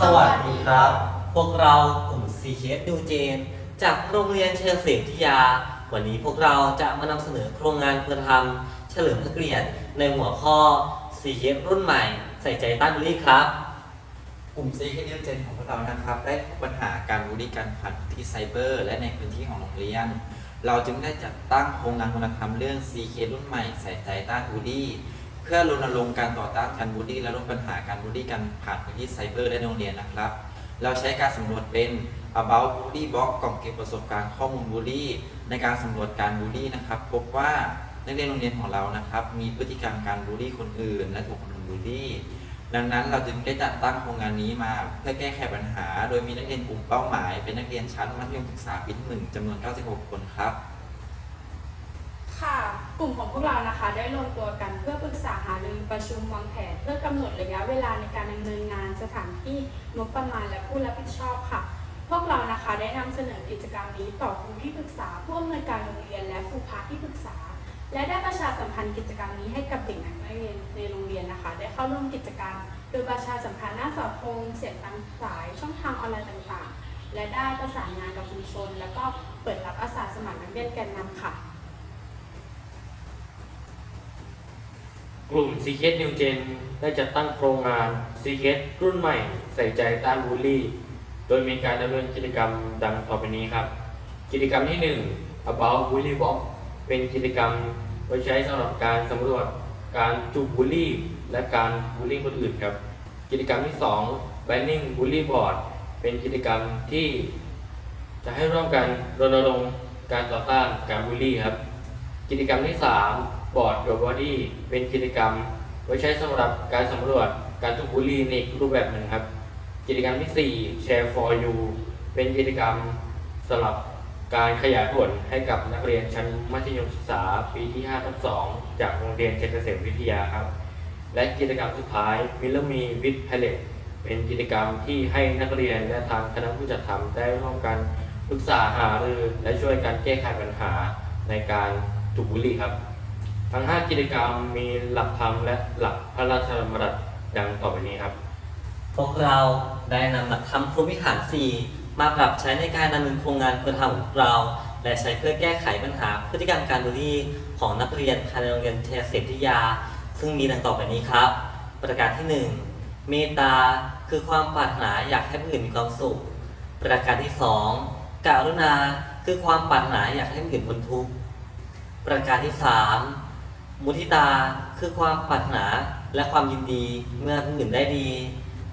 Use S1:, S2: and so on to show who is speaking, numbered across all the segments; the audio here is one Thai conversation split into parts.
S1: สวัสดีครับ พวกเรากลุ่ม c k ดูเจน จากโรงเรียนเชียงเสมวิทยา วันนี้พวกเราจะมานำเสนอโครงงานคุณธรรม เฉลิมพระเกียรติในหัวข้อ c k รุ่นใหม่ ใส่ใจต้านบุรีครับ
S2: กลุ่ม c k n e w Gen ของพวกเรานะครับ ได้พบปัญหาการบูลลี่การผ่านที่ไซเบอร์ และในพื้นที่ของโรงเรียน เราจึงได้จัดตั้งโครงงานคุณธรรมเรื่อง CK รุ่นใหม่ ใส่ใจต้านบูลลี่ เพื่อรณรงค์การต่อต้านการบูลลี่และลดปัญหาการบูลลี่กันผ่านพื้นที่ไซเบอร์ในโรงเรียนนะครับ เราใช้การสำรวจเป็น about bully box กล่องเก็บประสบการณ์ข้อมูลบูลลี่ ในการสำรวจการบูลลี่นะครับ พบว่านักเรียนโรงเรียนของเรานะครับ มีพฤติกรรมการบูลลี่คนอื่น และถูกคนอื่นบูลลี่ ดังนั้นเราจึงได้จัดตั้งโครงงานนี้มาเพื่อแก้ไขปัญหา โดยมีนักเรียนกลุ่มเป้าหมาย เป็นนักเรียนชั้นมัธยมศึกษาปีที่หนึ่งจำนวน 96 คนครับ
S3: ลุ่มของพวกเรานะคะได้รวมตัวกันเพื่อปรึกษาหารือประชุมวางแผน เพื่อกำหนดระยะเวลาในการดำเนินงานสถานที่งบประมาณและผู้รับผิดชอบค่ะ พวกเรานะคะได้นำเสนอกิจกรรมนี้ต่อครูที่ปรึกษาผู้อำนวยการโรงเรียนและครูพาที่ปรึกษา และได้ประชาสัมพันธ์กิจกรรมนี้ให้กับเด็กนักเรียนในโรงเรียนนะคะ ได้เข้าร่วมกิจกรรม โดยประชาสัมพันธ์หน้าเสาธงเสียงตามสายช่องทางออนไลน์ต่างๆ และได้ประสานงานกับชุมชน แล้วก็เปิดรับอาสาสมัครนักเรียนแกนนำค่ะ
S4: กลุ่ม c k New Gen ได้จัดตั้งโครงงาน c k รุ่นใหม่ใส่ใจต้านบูลลี่ โดยมีการดำเนินกิจกรรมดังต่อไปนี้ครับ กิจกรรมที่ 1 about bully box เป็นกิจกรรมไว้ใช้สำหรับการสำรวจการจูบบูลลี่ และการบูลลี่คนอื่นครับ กิจกรรมที่ 2 banning bully board เป็นกิจกรรมที่ จะให้ร่วมกันรณรงค์การต่อต้านการบูลลี่ครับ กิจกรรมที่ 3 บอร์ด Your Body เป็นกิจกรรม ไว้ใช้สำหรับการสำรวจการถูกบูลลี่ในรูปแบบหนึ่งครับ กิจกรรมที่ 4 Share for You เป็นกิจกรรมสำหรับการขยายผลให้กับนักเรียนชั้นมัธยมศึกษาปีที่5ทับ2จากโรงเรียนเจริญเกษมวิทยาครับ และกิจกรรมสุดท้าย m i l l e r Me with p a l e t t เป็นกิจกรรมที่ให้นักเรียนและทางคณะผู้จัดทำได้ร่วมกันปรึกษาหารือและช่วยกันแก้ไขปัญหาในการถูกบูลลี่ครับ ทั้ง 5 กิจกรรมมีหลักธรรมและหลักพระราชดำรัสดังต่อไปนี้ครับ
S1: พวกเราได้นำหลักธรรมพรหมวิหาร4มาปรับใช้ในการดำเนินโครงงานคุณธรรมของเรา และใช้เพื่อแก้ไขปัญหาพฤติกรรมการบูลลี่ของนักเรียนภายในโรงเรียนเทศเสวิยา ซึ่งมีดังต่อไปนี้ครับ ประการที่ 1 เมตตาคือความปรารถนาอยากให้ผู้อื่นมีความสุข ประการที่ 2กรุณาคือความปรารถนาอยากให้ผู้อื่นพ้นทุกข์ประการที่ 3 มุทิตาคือความปรารถนาและความยินดีเมื่อผู้อื่นได้ดี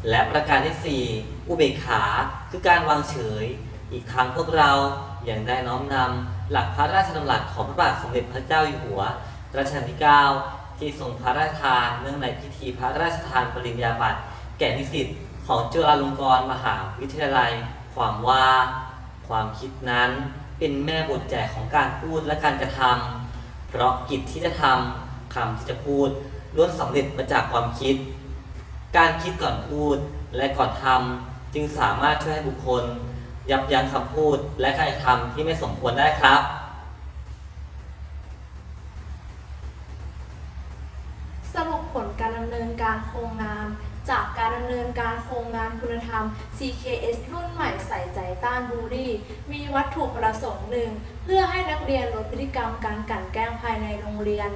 S1: และประการที่ 4 อุเบกขาคือการวางเฉย อีกทั้งพวกเรายังได้น้อมนำหลักพระราชดำรัสของพระบาทสมเด็จพระเจ้าอยู่หัวรัชกาลที่ 9 ที่ทรงพระราชทานเนื่องในพิธีพระราชทานปริญญาบัตรแก่นิสิตของจุฬาลงกรณ์มหาวิทยาลัย ความว่า ความคิดนั้นเป็นแม่บทแจกของการพูดและการกระทำ เพราะกิจที่จะทำคำที่จะพูดล้วนสำเร็จมาจากความคิด การคิดก่อนพูดและก่อนทำจึงสามารถช่วยให้บุคคล ยับยั้งคำพูดและการทำที่ไม่สมควรได้ครับ
S5: สรุปผลการดำเนินการโครงงานจาการ เนินการโครงงานคุณธรรม CKS รุ่นใหม่ใส่ใจต้านบูลลี่ มีวัตถุประสงค์หนึ่งเพื่อให้นักเรียนลดพฤติกรรมการกลั่นแกล้งภายในโรงเรียน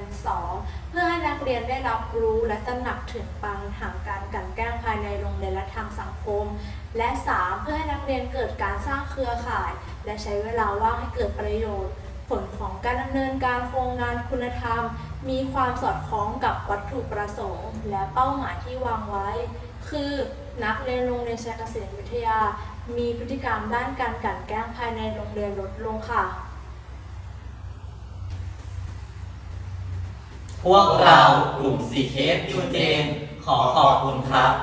S5: 2. เพื่อให้นักเรียนได้รับรู้และตระหนักถึงปัญหาการกลั่นแกล้งภายในโรงเรียนและทางสังคม และ 3. เพื่อให้นักเรียนเกิดการสร้างเครือข่าย และใช้เวลาว่างให้เกิดประโยชน์ผลของการดำเนินการโครงงานคุณธรรม มีความสอดคล้องกับวัตถุประสงค์ และเป้าหมายที่วางไว้ คือนักเรียนโรงเรียนชายเกษมวิทยา มีพฤติกรรมด้านการกลั่นแกล้งภายในโรงเรียนลดลงค่ะ
S1: พวกเรากลุ่ม c k ยูเจนขอขอบคุณครับ